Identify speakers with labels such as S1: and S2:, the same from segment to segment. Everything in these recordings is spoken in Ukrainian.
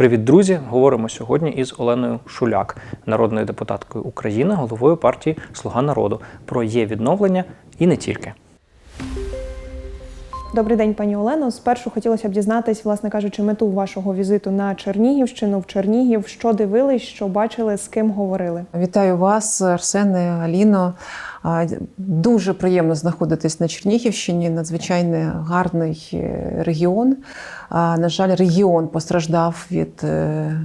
S1: Привіт, друзі! Говоримо сьогодні із Оленою Шуляк, народною депутаткою України, головою партії Слуга народу про є відновлення і не тільки.
S2: Добрий день, пані Олено. Спершу хотілося б дізнатись, власне кажучи, мету вашого візиту на Чернігівщину в Чернігів. Що дивились, що бачили, з ким говорили?
S3: Вітаю вас, Арсене, Аліно. Дуже приємно знаходитись на Чернігівщині. Надзвичайно гарний е, регіон. На жаль, регіон постраждав від е,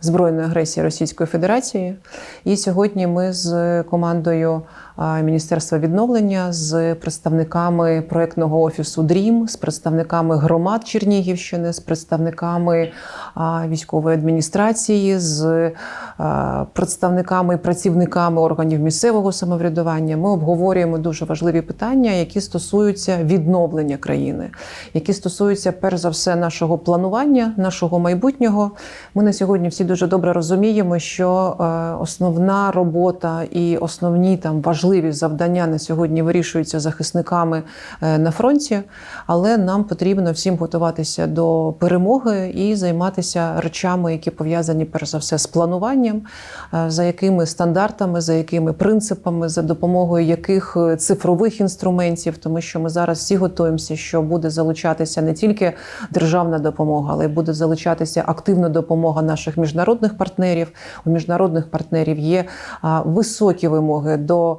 S3: збройної агресії Російської Федерації. І сьогодні ми з командою Міністерства відновлення, з представниками проєктного офісу ДРІМ, з представниками громад Чернігівщини, з представниками військової адміністрації, з представниками працівниками органів місцевого самоврядування. Ми обговорюємо дуже важливі питання, які стосуються відновлення країни, які стосуються перш за все нашого планування, нашого майбутнього. Ми на сьогодні всі дуже добре розуміємо, що основна робота і основні там важливі завдання на сьогодні вирішуються захисниками е, на фронті, але нам потрібно всім готуватися до перемоги і займатися речами, які пов'язані перш за все з плануванням, е, за якими стандартами, за якими принципами, за допомогою яких е, цифрових інструментів, тому що ми зараз всі готуємося, що буде залучатися не тільки державна допомога, але й буде залучатися активна допомога наших міжнародних партнерів. У міжнародних партнерів є високі вимоги до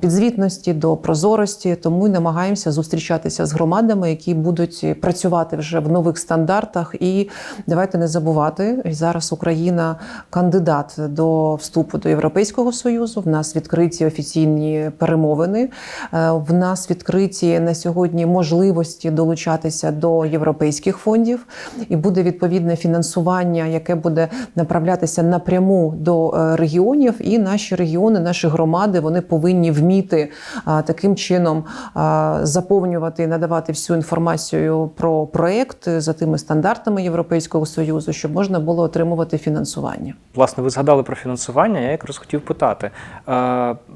S3: підзвітності, до прозорості. Тому й намагаємося зустрічатися з громадами, які будуть працювати вже в нових стандартах. І давайте не забувати, зараз Україна кандидат до вступу до Європейського союзу. В нас відкриті офіційні перемовини. Е, В нас відкриті на сьогодні можливості долучатися до європейських фондів, і буде відповідне фінансування, яке буде направлятися напряму до е, регіонів. І наші регіони, наші громади, вони повинні вміти таким чином заповнювати і надавати всю інформацію про проект за тими стандартами Європейського союзу, щоб можна було отримувати фінансування.
S1: Власне, ви згадали про фінансування. Я якраз хотів питати.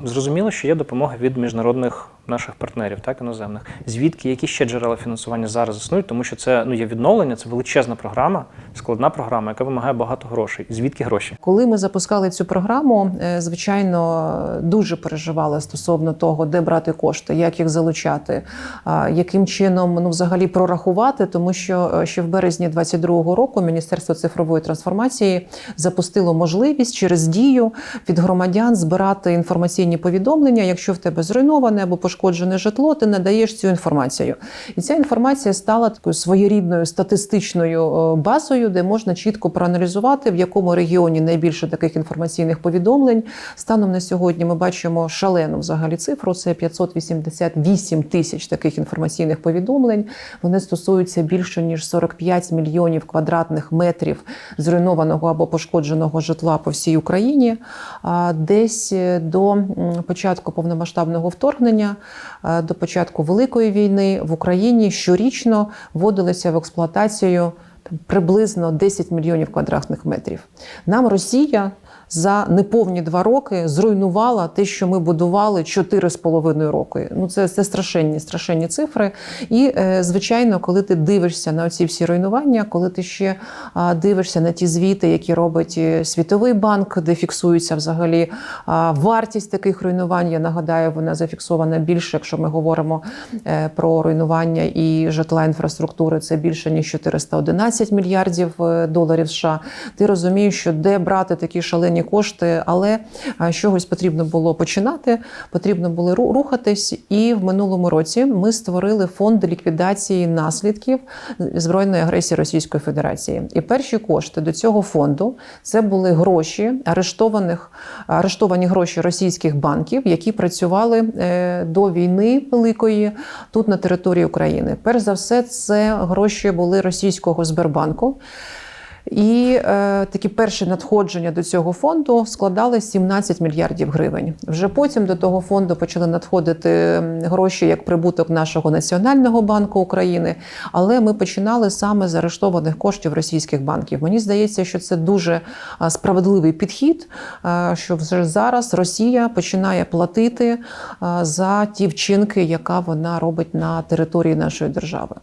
S1: Зрозуміло, що є допомога від міжнародних наших партнерів, так іноземних. Звідки які ще джерела фінансування зараз існують? Тому що це ну є відновлення, це величезна програма, складна програма, яка вимагає багато грошей. Звідки гроші?
S3: Коли ми запускали цю програму, е, звичайно, дуже переживали стосовно того, де брати кошти, як їх залучати, яким чином ну взагалі прорахувати, тому що е, ще в березні 22-го року Міністерство цифрової трансформації запустило можливість через дію від громадян збирати інформаційні повідомлення. Якщо в тебе зруйноване або пошкоджене житло, ти надаєш цю інформацію. І ця інформація стала такою своєрідною статистичною е, базою, де можна чітко проаналізувати, в якому регіоні найбільше таких інформаційних повідомлень. Станом на сьогодні ми бачимо шалену взагалі цифру. Це 588 тисяч таких інформаційних повідомлень. Вони стосуються більше ніж 45 мільйонів квадратних метрів зруйнованого або пошкодженого житла по всій Україні. А Десь е, до початку повномасштабного вторгнення, до початку великої війни в Україні щорічно вводилися в експлуатацію приблизно 10 мільйонів квадратних метрів. Нам Росія за неповні два роки зруйнувала те, що ми будували 4,5 роки. Ну це, це страшенні, страшенні цифри. І е, звичайно, коли ти дивишся на ці всі руйнування, коли ти ще дивишся на ті звіти, які робить е, Світовий банк, де фіксується взагалі вартість таких руйнувань. Я нагадаю, вона зафіксована більше, якщо ми говоримо е, про руйнування і житла інфраструктури, це більше ніж 411 мільярдів доларів США. Ти розумієш, що де брати такі шалені кошти, але з чогось потрібно було починати, потрібно було рухатись. І в минулому році ми створили фонд ліквідації наслідків збройної агресії Російської Федерації. І перші кошти до цього фонду це були гроші арештованих арештовані гроші російських банків, які працювали е, до війни великої тут на території України. Перш за все, це гроші були російського Сбербанку. І е, такі перші надходження до цього фонду складали 17 мільярдів гривень. Вже потім до того фонду почали надходити гроші як прибуток нашого національного банку України. Але ми починали саме з арештованих коштів російських банків. Мені здається, що це дуже справедливий підхід, а, що вже зараз Росія починає платити а, за ті вчинки, яка вона робить на території нашої держави.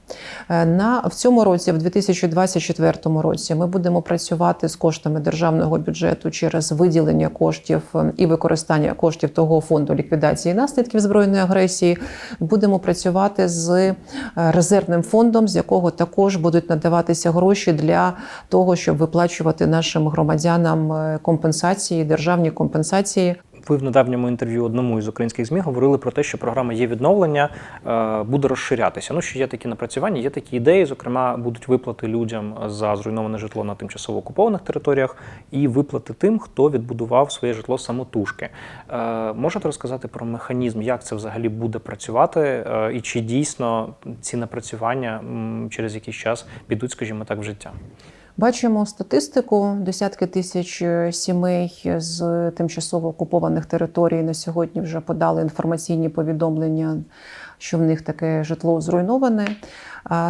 S3: Е, На в цьому році, в 2024 році, ми будемо працювати з коштами державного бюджету через виділення коштів е, і використання коштів того фонду ліквідації наслідків збройної агресії. Будемо працювати з е, резервним фондом, з якого також будуть надаватися гроші для того, щоб виплачувати нашим громадянам е, компенсації, державні компенсації.
S1: Ви в недавньому інтерв'ю одному із українських ЗМІ говорили про те, що програма є відновлення е, буде розширятися. Ну що є такі напрацювання, є такі ідеї. Зокрема, будуть виплати людям за зруйноване житло на тимчасово окупованих територіях і виплати тим, хто відбудував своє житло самотужки. Е, можете розказати про механізм, як це взагалі буде працювати, е, і чи дійсно ці напрацювання через якийсь час підуть, скажімо так, в життя?
S3: Бачимо статистику: десятки тисяч е, сімей з тимчасово окупованих територій на сьогодні вже подали інформаційні повідомлення, що в них таке житло зруйноване.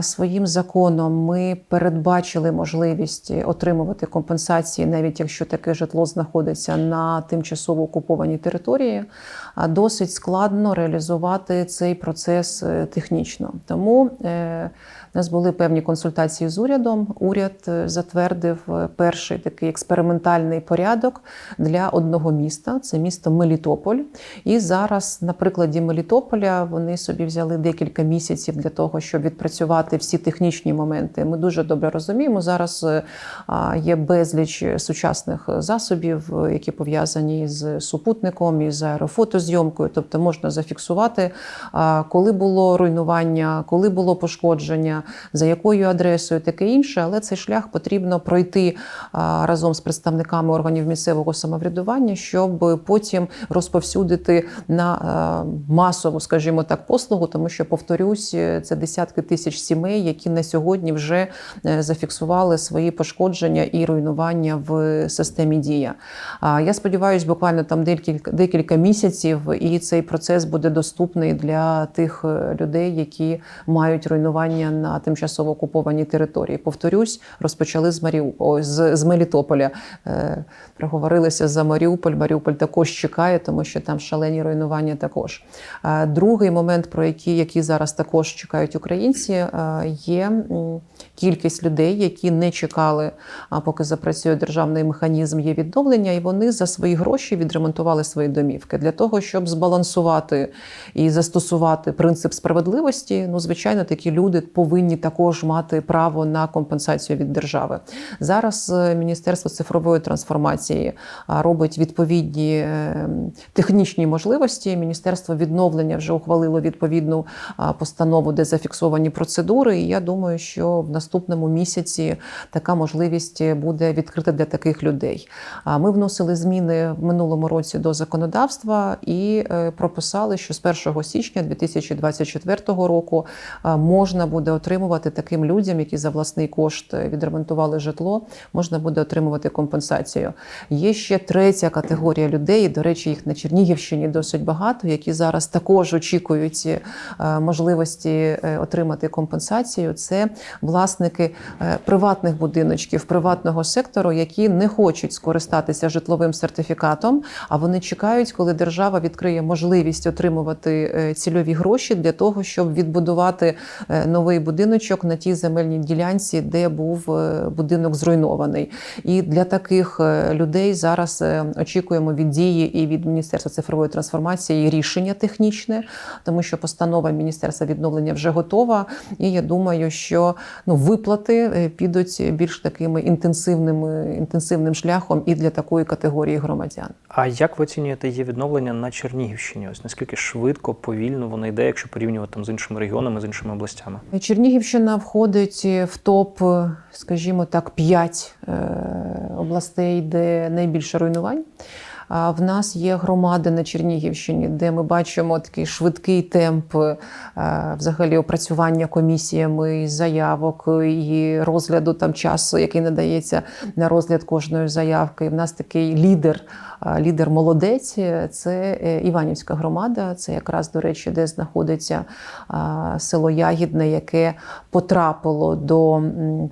S3: Своїм законом ми передбачили можливість отримувати компенсації, навіть якщо таке житло знаходиться на тимчасово окупованій території. Досить складно реалізувати цей процес е, технічно. Тому е, у нас були певні консультації з урядом. Уряд е, затвердив е, перший такий експериментальний порядок для одного міста. Це місто Мелітополь. І зараз, на прикладі Мелітополя, вони собі взяли декілька місяців для того, щоб відпрацювати всі технічні моменти. Ми дуже добре розуміємо. Зараз е, є безліч сучасних засобів, е, які пов'язані з супутником і з аерофотозйомкою. Тобто можна зафіксувати, коли було руйнування, коли було пошкодження, за якою адресою, таке інше. Але цей шлях потрібно пройти разом з представниками органів місцевого самоврядування, щоб потім розповсюдити на масову, скажімо так, послугу, тому що повторюсь, це десятки тисяч сімей, які на сьогодні вже е, зафіксували свої пошкодження і руйнування в системі дія. А я сподіваюся, буквально там декілька декілька місяців, і цей процес буде доступний для тих е, людей, які мають руйнування на тимчасово окупованій території. Повторюсь, розпочали з Маріуполя з, з Мелітополя. Е, Проговорилися за Маріуполь. Маріуполь також чекає, тому що там шалені руйнування також. Е, Другий момент, про які, які зараз також чекають українці, е, є кількість людей, які не чекали, поки запрацює державний механізм є відновлення, і вони за свої гроші відремонтували свої домівки для того, щоб збалансувати і застосувати принцип справедливості. Ну, звичайно, такі люди повинні також мати право на компенсацію від держави. Зараз е, Міністерство цифрової трансформації робить відповідні е, технічні можливості. Міністерство відновлення вже ухвалило відповідну постанову, де зафіксовані процедури. І я думаю, що в наступному місяці така можливість буде відкрита для таких людей. А Ми вносили зміни в минулому році до законодавства і е, прописали, що з 1 січня 2024 року можна буде отримувати таким людям, які за власний кошт відремонтували житло, можна буде отримувати компенсацію. Є ще третя категорія людей. До речі, їх на Чернігівщині досить багато, які зараз також очікують е, можливості е, отримати компенсацію. Це власники е, приватних будиночків, приватного сектору, які не хочуть скористатися житловим сертифікатом, а вони чекають, коли держава відкриє можливість отримувати е, цільові гроші для того, щоб відбудувати е, новий будиночок на тій земельній ділянці, де був будинок зруйнований. І для таких людей зараз очікуємо від дії і від Міністерства цифрової трансформації рішення технічне, тому що постанова Міністерства відновлення вже готова. І я думаю, що ну виплати е, підуть більш такими інтенсивними інтенсивним шляхом і для такої категорії громадян.
S1: А як ви оцінюєте її відновлення на Чернігівщині? Ось наскільки швидко, повільно воно йде, якщо порівнювати там з іншими регіонами, з іншими областями?
S3: Чернігівщина входить в топ, скажімо так, 5 областей, де найбільше руйнувань. В нас є громади на Чернігівщині, де ми бачимо такий швидкий темп е, взагалі опрацювання комісіями заявок і розгляду там часу, який надається на розгляд кожної заявки. В нас такий лідер. Лідер молодець це е, Іванівська громада. Це якраз до речі, де знаходиться село Ягідне, яке потрапило до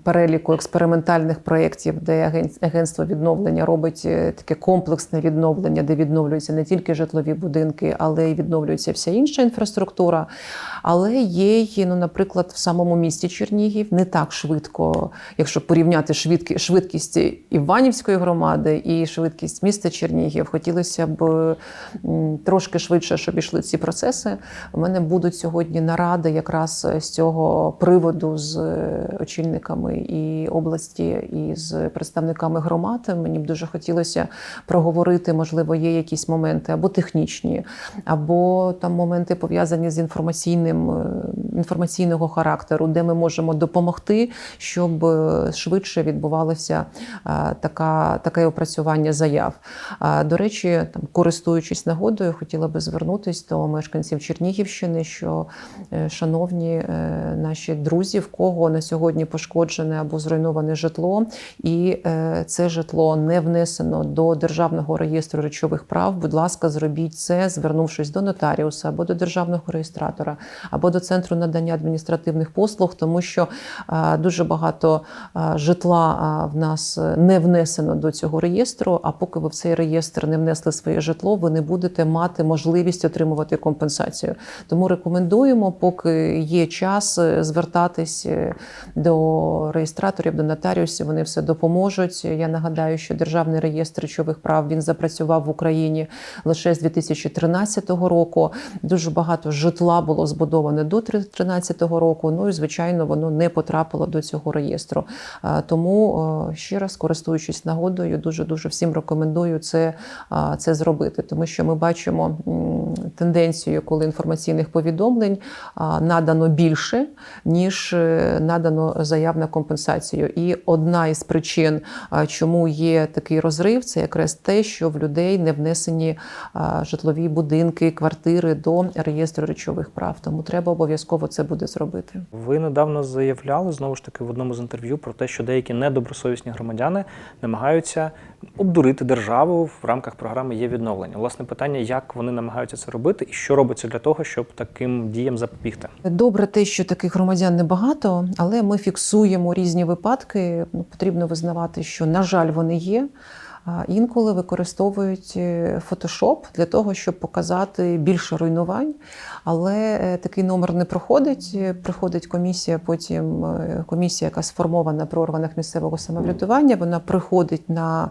S3: переліку експериментальних проєктів, де агентство відновлення робить е, таке комплексне відновлення де відновлюються не тільки житлові будинки, але й відновлюється вся інша інфраструктура. Але є, ну, наприклад, в самому місті Чернігів не так швидко, якщо порівняти швидкі, швидкість Іванівської громади і швидкість міста Чернігів. Хотілося б трошки швидше, щоб ішли ці процеси. У мене будуть сьогодні наради якраз з цього приводу з е, очільниками і області, і з представниками громад. Мені б дуже хотілося проговорити, можливо, є якісь моменти або технічні, або там моменти пов'язані з інформаційним е, інформаційного характеру, де ми можемо допомогти, щоб е, швидше відбувалося е, така, таке опрацювання заяв. До речі, там користуючись нагодою, хотіла би звернутися до мешканців Чернігівщини, що е, шановні наші друзі, в кого на сьогодні пошкоджене або зруйноване житло, і це житло не внесено до державного реєстру речових прав. Будь ласка, зробіть це, звернувшись до нотаріуса або до державного реєстратора, або до центру надання адміністративних послуг, тому що е, дуже багато е, житла е, в нас не внесено до цього реєстру. А поки ви в цей реєстр не внесли своє житло, ви не будете мати можливість отримувати компенсацію. Тому рекомендуємо, поки є час, звертатись до реєстраторів, до нотаріусів. Вони все допоможуть. Я нагадаю, що державний реєстр речових прав він запрацював в Україні лише з 2013 року. Дуже багато житла було збудоване до 2013 року. Ну і звичайно, воно не потрапило до цього реєстру. Тому ще раз користуючись нагодою, дуже дуже всім рекомендую це, це зробити, тому що ми бачимо тенденцію, коли інформаційних повідомлень надано більше, ніж е, надано заяв на компенсацію. І одна із причин, чому є такий розрив, це якраз те, що в людей не внесені житлові будинки, квартири до реєстру речових прав. Тому треба обов'язково це буде зробити.
S1: Ви недавно заявляли знову ж таки в одному з інтерв'ю про те, що деякі недобросовісні громадяни намагаються обдурити державу в рамках програми є відновлення. Власне питання, як вони намагаються це робити, і що робиться для того, щоб таким діям запобігти.
S3: Добре, те, що таких громадян небагато, але ми фіксуємо різні випадки. Ну, потрібно визнавати, що, на жаль, вони є. Інколи використовують е, фотошоп для того, щоб показати більше руйнувань, але е, такий номер не проходить. Е, Приходить комісія, потім е, комісія, яка сформована при органах місцевого самоврядування. Вона приходить на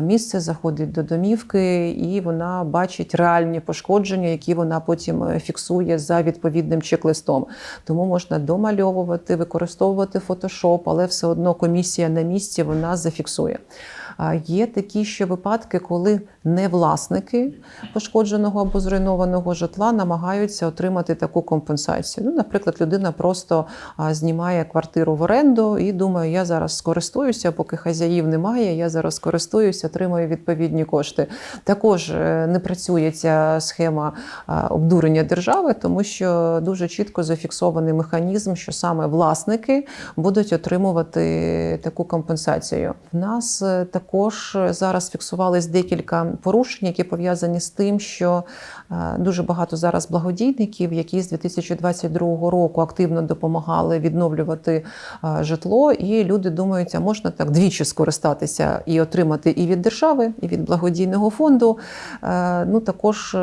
S3: місце, заходить до домівки, і вона бачить реальні пошкодження, які вона потім е, фіксує за відповідним чек-листом. Тому можна домальовувати, використовувати фотошоп, але все одно комісія на місці вона зафіксує. Є такі ще випадки, коли не власники пошкодженого або зруйнованого житла намагаються отримати таку компенсацію. Ну, наприклад, людина просто знімає квартиру в оренду і думає, я зараз скористуюся, поки хазяїв немає, я зараз скористуюся, отримаю відповідні кошти. Також е, не працює ця схема обдурення держави, тому що дуже чітко зафіксований механізм, що саме власники будуть отримувати таку компенсацію. В нас е, також зараз фіксувались декілька порушень, які пов'язані з тим, що е, дуже багато зараз благодійників, які з 2022 року активно допомагали відновлювати е, житло, і люди думають, а можна так двічі скористатися і отримати і від держави, і від благодійного фонду. Е, Ну також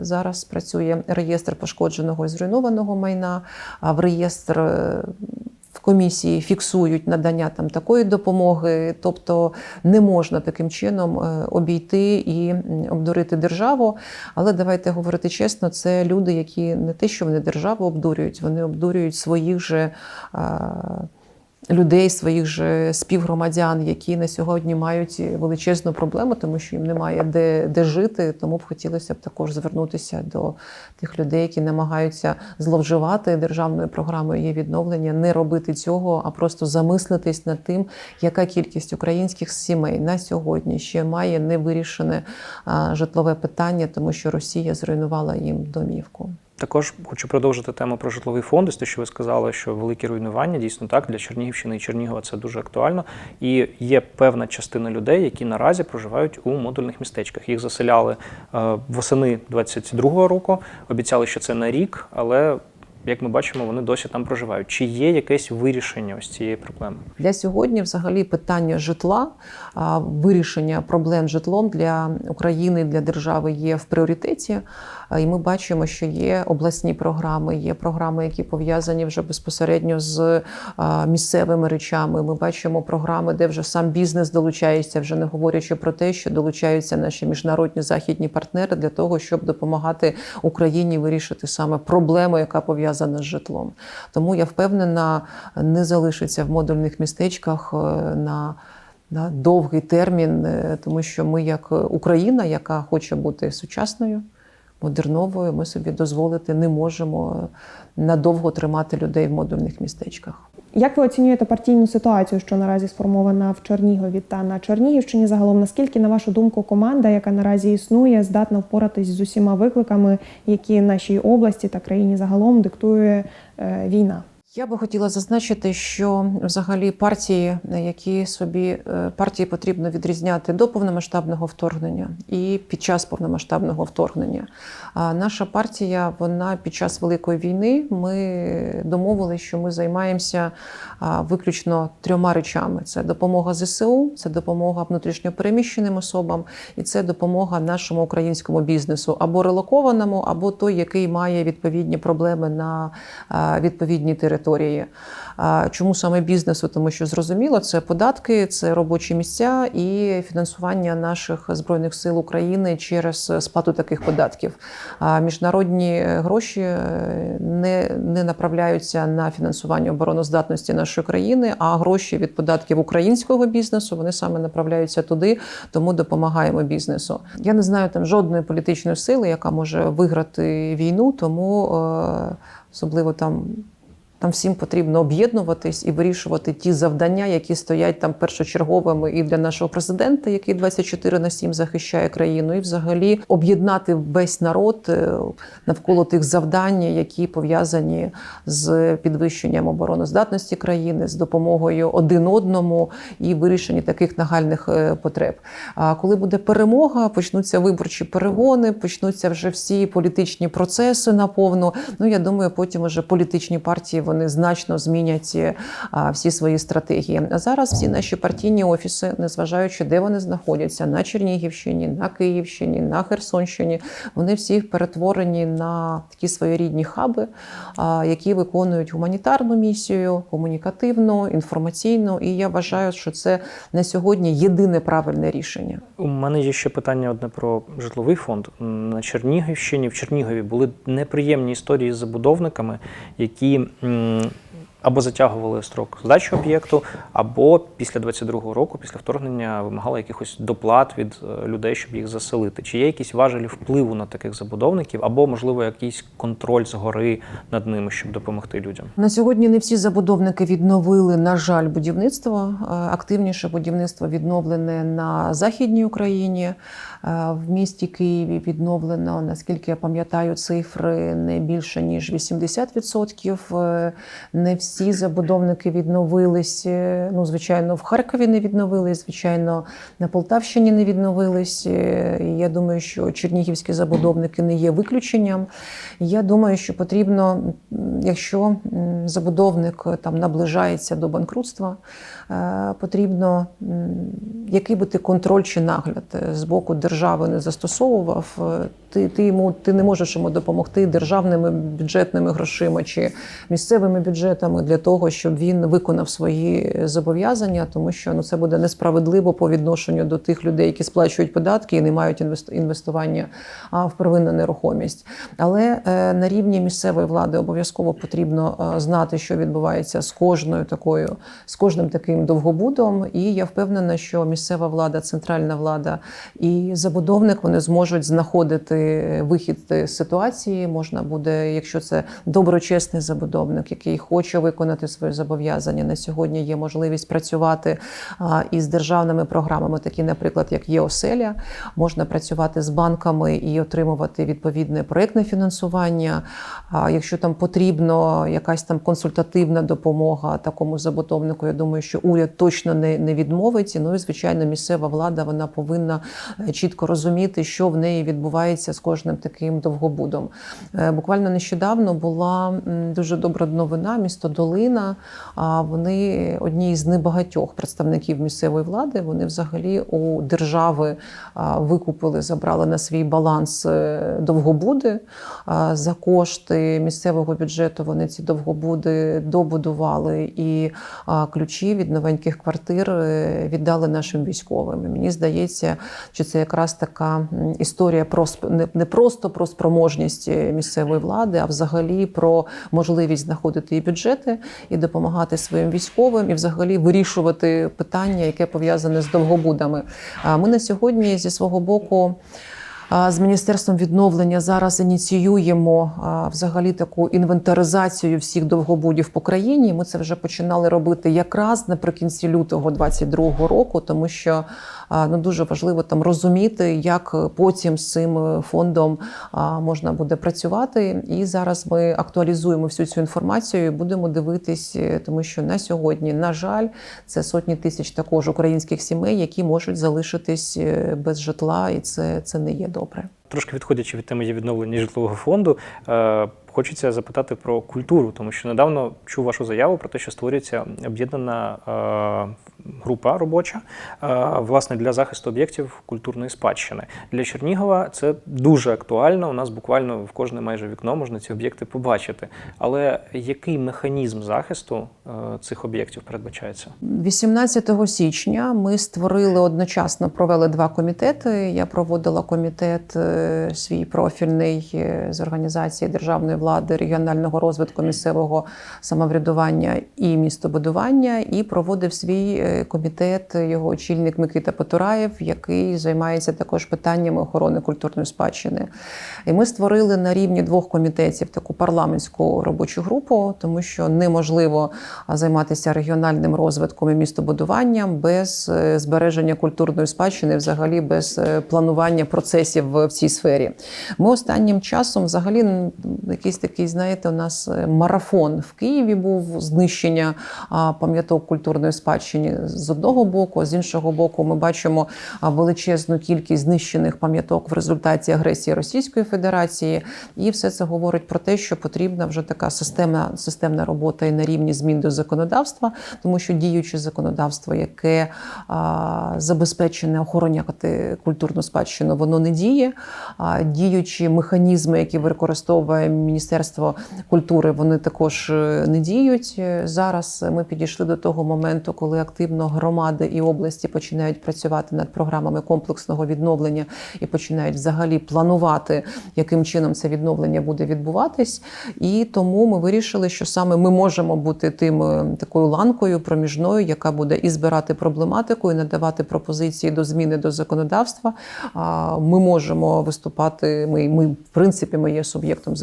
S3: зараз працює реєстр пошкодженого і зруйнованого майна, в реєстр. Комісії фіксують надання там такої допомоги, тобто не можна таким чином е, обійти і обдурити державу. Але давайте говорити чесно, це люди, які не те, що вони державу обдурюють, вони обдурюють своїх же. Людей, своїх же співгромадян, які на сьогодні мають величезну проблему, тому що їм немає де, де жити. Тому б хотілося б також звернутися до тих людей, які намагаються зловживати державною програмою є відновлення, не робити цього, а просто замислитись над тим, яка кількість українських сімей на сьогодні ще має невирішене житлове питання, тому що Росія зруйнувала їм домівку.
S1: Також хочу продовжити тему про житловий фонд. Ось те, що ви сказали, що великі руйнування дійсно так для Чернігівщини і Чернігова це дуже актуально. І є певна частина людей, які наразі проживають у модульних містечках. Їх заселяли е, восени 22-го року. Обіцяли, що це на рік, але як ми бачимо, вони досі там проживають. Чи є якесь вирішення ось цієї проблеми?
S3: Для сьогодні, взагалі, питання житла, вирішення проблем житлом для України, для держави є в пріоритеті. І ми бачимо, що є обласні програми, є програми, які пов'язані вже безпосередньо з місцевими речами. Ми бачимо програми, де вже сам бізнес долучається, вже не говорячи про те, що долучаються наші міжнародні західні партнери для того, щоб допомагати Україні вирішити саме проблему, яка пов'язана з житлом. Тому я впевнена, не залишиться в модульних містечках е, на, на довгий термін, е, тому що ми, як Україна, яка хоче бути сучасною, модерновою, ми собі дозволити не можемо е, надовго тримати людей в модульних містечках.
S2: Як ви оцінюєте партійну ситуацію, що наразі сформована в Чернігові та на Чернігівщині? Загалом, наскільки, на вашу думку, команда, яка наразі існує, здатна впоратись з усіма викликами, які нашій області та країні загалом диктує е, війна?
S3: Я би хотіла зазначити, що взагалі партії, які собі е, партії потрібно відрізняти до повномасштабного вторгнення і під час повномасштабного вторгнення. А наша партія, вона під час великої війни ми домовилися, що ми займаємося виключно трьома речами: це допомога ЗСУ, це допомога внутрішньопереміщеним особам, і це допомога нашому українському бізнесу або релокованому, або той, який має відповідні проблеми на відповідній території. Чому саме бізнесу? Тому що зрозуміло, це податки, це робочі місця і фінансування наших збройних сил України через сплату таких податків. Міжнародні гроші е, не, не направляються на фінансування обороноздатності нашої країни, а гроші від податків українського бізнесу вони саме направляються туди, тому допомагаємо бізнесу. Я не знаю там жодної політичної сили, яка може виграти війну, тому е, особливо там. Там всім потрібно об'єднуватись і вирішувати ті завдання, які стоять там першочерговими і для нашого президента, який 24 на 7 захищає країну, і взагалі об'єднати весь народ е, навколо тих завдань, які пов'язані з підвищенням обороноздатності країни, з допомогою один одному і вирішенні таких нагальних е, потреб. А коли буде перемога, почнуться виборчі перегони, почнуться вже всі політичні процеси наповну. Ну я думаю, потім уже політичні партії вони значно змінять е, всі свої стратегії. А зараз всі наші партійні офіси, незважаючи де вони знаходяться, на Чернігівщині, на Київщині, на Херсонщині, вони всі перетворені на такі своєрідні хаби, які виконують гуманітарну місію, комунікативну, інформаційну. І я вважаю, що це на сьогодні єдине правильне рішення.
S1: У мене є ще питання одне про житловий фонд. На Чернігівщині, в Чернігові були неприємні історії з забудовниками, які um, або затягували строк здачі об'єкту, або після 22-го року, після вторгнення, вимагали якихось доплат від е, людей, щоб їх заселити. Чи є якісь важелі впливу на таких забудовників, або, можливо, якийсь контроль згори над ними, щоб допомогти людям?
S3: На сьогодні не всі забудовники відновили, на жаль, будівництво. Е, Активніше будівництво відновлене на західній Україні. Е, В місті Києві відновлено, наскільки я пам'ятаю, цифри не більше ніж 80%. Е, Не всі забудовники відновились. Е, Ну, звичайно, в Харкові не відновились, звичайно, на Полтавщині не відновились. Е, Я думаю, що чернігівські забудовники не є виключенням. Я думаю, що потрібно, якщо забудовник е, там наближається до банкрутства, потрібно, який би ти контроль чи нагляд з боку держави не застосовував, ти, ти йому ти не можеш йому допомогти державними бюджетними грошима чи місцевими бюджетами для того, щоб він виконав свої зобов'язання, тому що ну це буде несправедливо по відношенню до тих людей, які сплачують податки і не мають інвест- інвестування в первинну нерухомість. Але е, на рівні місцевої влади обов'язково потрібно е, знати, що відбувається з кожною такою, з кожним таким довгобудом. І я впевнена, що місцева влада, центральна влада і забудовник вони зможуть знаходити вихід з ситуації. Можна буде, якщо це доброчесний забудовник, який хоче виконати свої зобов'язання. На сьогодні є можливість працювати із державними програмами, такі, наприклад, як є оселя. Можна працювати з банками і отримувати відповідне проектне фінансування. Якщо там потрібно якась там консультативна допомога такому забудовнику, я думаю, що уряд точно не, не відмовить. Ну і звичайно. звичайно, місцева влада вона повинна е, чітко розуміти, що в неї відбувається з кожним таким довгобудом. Е, Буквально нещодавно була дуже добра новина. Місто Долина. А вони одні з небагатьох представників місцевої влади. Вони взагалі у держави викупили, забрали на свій баланс е, довгобуди. За кошти місцевого бюджету вони ці довгобуди добудували і ключі від новеньких квартир е, віддали нашим військовим. Мені здається, що це якраз така історія про не, просто про спроможність місцевої влади, а взагалі про можливість знаходити і бюджети, і допомагати своїм військовим, і взагалі вирішувати питання, яке пов'язане з довгобудами. Ми на сьогодні зі свого боку. З міністерством відновлення зараз ініціюємо взагалі таку інвентаризацію всіх довгобудів по країні. Ми це вже починали робити якраз наприкінці лютого 2022 року, тому що ну дуже важливо там розуміти, як потім з цим е, фондом можна буде працювати. І зараз ми актуалізуємо всю цю інформацію. і Будемо дивитись, е, тому що на сьогодні, на жаль, це сотні тисяч також українських сімей, які можуть залишитись е, без житла, і це, це не є добре.
S1: Трошки відходячи від теми є відновлення житлового фонду, е, хочеться запитати про культуру, тому що недавно чув вашу заяву про те, що створюється об'єднана е, група робоча е, власне для захисту об'єктів культурної спадщини. Для Чернігова це дуже актуально. У нас буквально в кожне майже вікно можна ці об'єкти побачити. Але який механізм захисту е, цих об'єктів передбачається?
S3: 18 січня ми створили одночасно, провели два комітети. Я проводила комітет свій профільний з організації державної влади, регіонального розвитку місцевого самоврядування і містобудування, і проводив свій е, комітет його очільник Микита Потураєв, який займається також питаннями охорони культурної спадщини. І ми створили на рівні двох комітетів таку парламентську робочу групу, тому що неможливо займатися регіональним розвитком і містобудуванням без е, збереження культурної спадщини, взагалі без е, планування процесів в цій сфері. Ми останнім часом, взагалі, м, якийсь такий, знаєте, у нас е, марафон в Києві був знищення пам'яток культурної спадщини з одного боку, з іншого боку, ми бачимо величезну кількість знищених пам'яток в результаті агресії Російської Федерації. І все це говорить про те, що потрібна вже така системна, системна робота і на рівні змін до законодавства, тому що діюче законодавство, яке а, забезпечене охороняти культурну спадщину, воно не діє. А діючі механізми, які використовує Міністерство культури, вони також е, не діють. Е, Зараз ми підійшли до того моменту, коли активно громади і області починають працювати над програмами комплексного відновлення і починають взагалі планувати, яким чином це відновлення буде відбуватись. І тому ми вирішили, що саме ми можемо бути тим е, такою ланкою проміжною, яка буде і збирати проблематику, і надавати пропозиції до зміни до законодавства. Ми можемо виступати. Ми, ми в принципі, ми є суб'єктом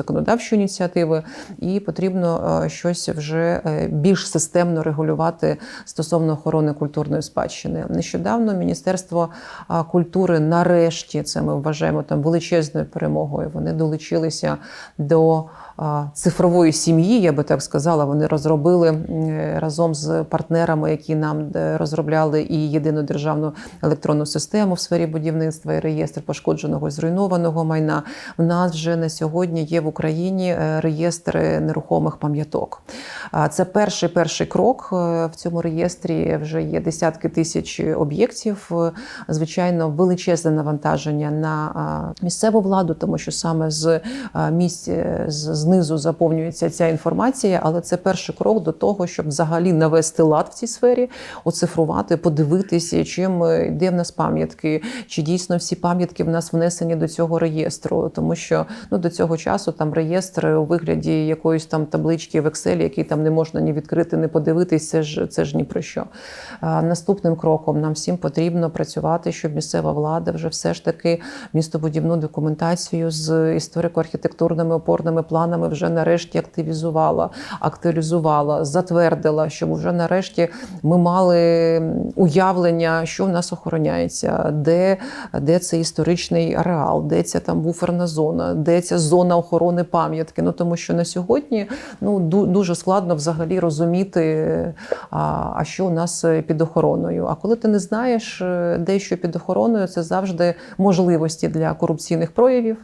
S3: законодавчої ініціативи, і потрібно е, щось вже е, більш системно регулювати стосовно охорони культурної спадщини. Нещодавно Міністерство культури нарешті це ми вважаємо там величезною перемогою. Вони долучилися до цифрової сім'ї, я би так сказала. Вони розробили разом з партнерами, які нам е, розробляли і єдину державну електронну систему в сфері будівництва і реєстр пошкодженого і зруйнованого майна. В нас вже на сьогодні є в Україні е, реєстри нерухомих пам'яток. Це перший перший крок е, в цьому реєстрі. Вже є десятки тисяч об'єктів. Е, Звичайно, величезне навантаження на місцеву владу, тому що саме з місць е, з- знизу заповнюється ця інформація, але це перший крок до того, щоб взагалі навести лад в цій сфері, оцифрувати, подивитися, чим е, де в нас пам'ятки, чи дійсно всі пам'ятки в нас внесені до цього реєстру, тому що ну до цього часу там реєстр у вигляді якоїсь там таблички в Excel, який там не можна ні відкрити, ні подивитись, це ж це ж ні про що. А, Наступним кроком нам всім потрібно працювати, щоб місцева влада вже все ж таки містобудівну документацію з історико-архітектурними опорними планами громадянами вже нарешті активізувала, актуалізувала, затвердила, щоб вже нарешті ми мали уявлення, що в нас охороняється, де, де це історичний ареал, де ця там буферна зона, де ця зона охорони пам'ятки. Ну тому що на сьогодні ну дуже складно взагалі розуміти, а, а що у нас під охороною. А коли ти не знаєш, е, де що під охороною, це завжди можливості для корупційних проявів.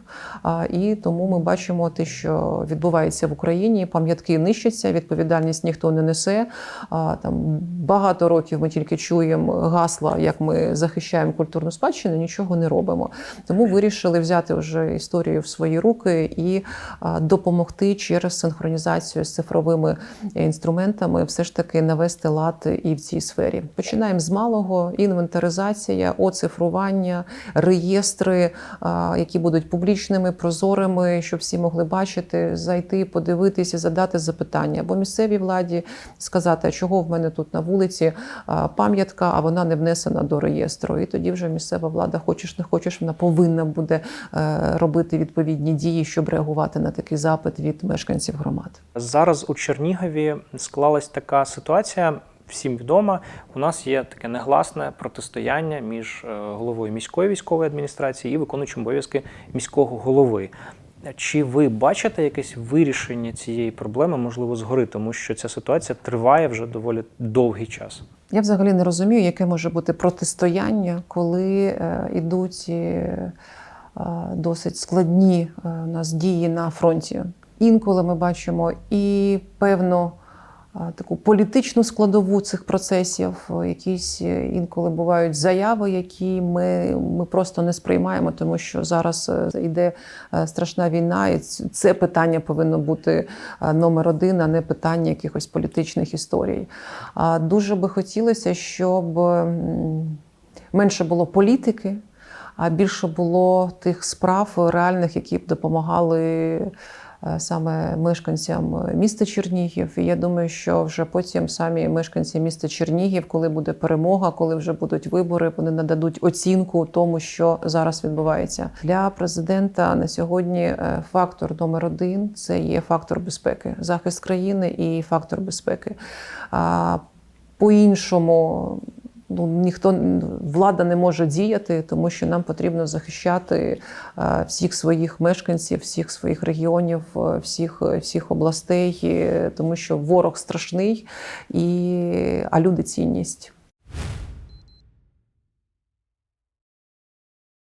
S3: І тому ми бачимо те, що відбувається в Україні. Пам'ятки нищаться, відповідальність ніхто не несе. Там багато років ми тільки чуємо гасла, як ми захищаємо культурну спадщину, нічого не робимо. Тому вирішили взяти вже історію в свої руки і допомогти через синхронізацію з цифровими інструментами, все ж таки навести лад і в цій сфері. Починаємо з малого: інвентаризація, оцифрування, реєстри, які будуть публічними, прозорими, щоб всі могли бачити, зайти, подивитися, задати запитання або місцевій владі сказати, а чого в мене тут на вулиці пам'ятка, а вона не внесена до реєстру. І тоді вже місцева влада, хочеш не хочеш, вона повинна буде е, робити відповідні дії, щоб реагувати на такий запит від мешканців громад.
S1: Зараз у Чернігові склалась така ситуація. Всім відома, у нас є таке негласне протистояння між е, головою міської військової адміністрації і виконуючим обов'язки міського голови. Чи ви бачите якесь вирішення цієї проблеми, можливо, згори, тому що ця ситуація триває вже доволі довгий час?
S3: Я взагалі не розумію, яке може бути протистояння, коли е, ідуть е, е, досить складні е, у нас дії на фронті. Інколи ми бачимо і певну е, таку політичну складову цих процесів, е, якісь е, інколи бувають заяви, які ми, ми просто не сприймаємо, тому що зараз е, йде страшна війна, і це питання повинно бути номер один, а не питання якихось політичних історій. Дуже би хотілося, щоб менше було політики, а більше було тих справ реальних, які б допомагали саме мешканцям міста Чернігів. І я думаю, що вже потім самі мешканці міста Чернігів, коли буде перемога, коли вже будуть вибори, вони нададуть оцінку тому, що зараз відбувається. Для президента на сьогодні е, фактор номер один це є фактор безпеки, захист країни і фактор безпеки. А по-іншому ну, ніхто влада не може діяти, тому що нам потрібно захищати е, всіх своїх мешканців, всіх своїх регіонів, е, всіх, всіх областей, е, тому що ворог страшний, і, а люди цінність.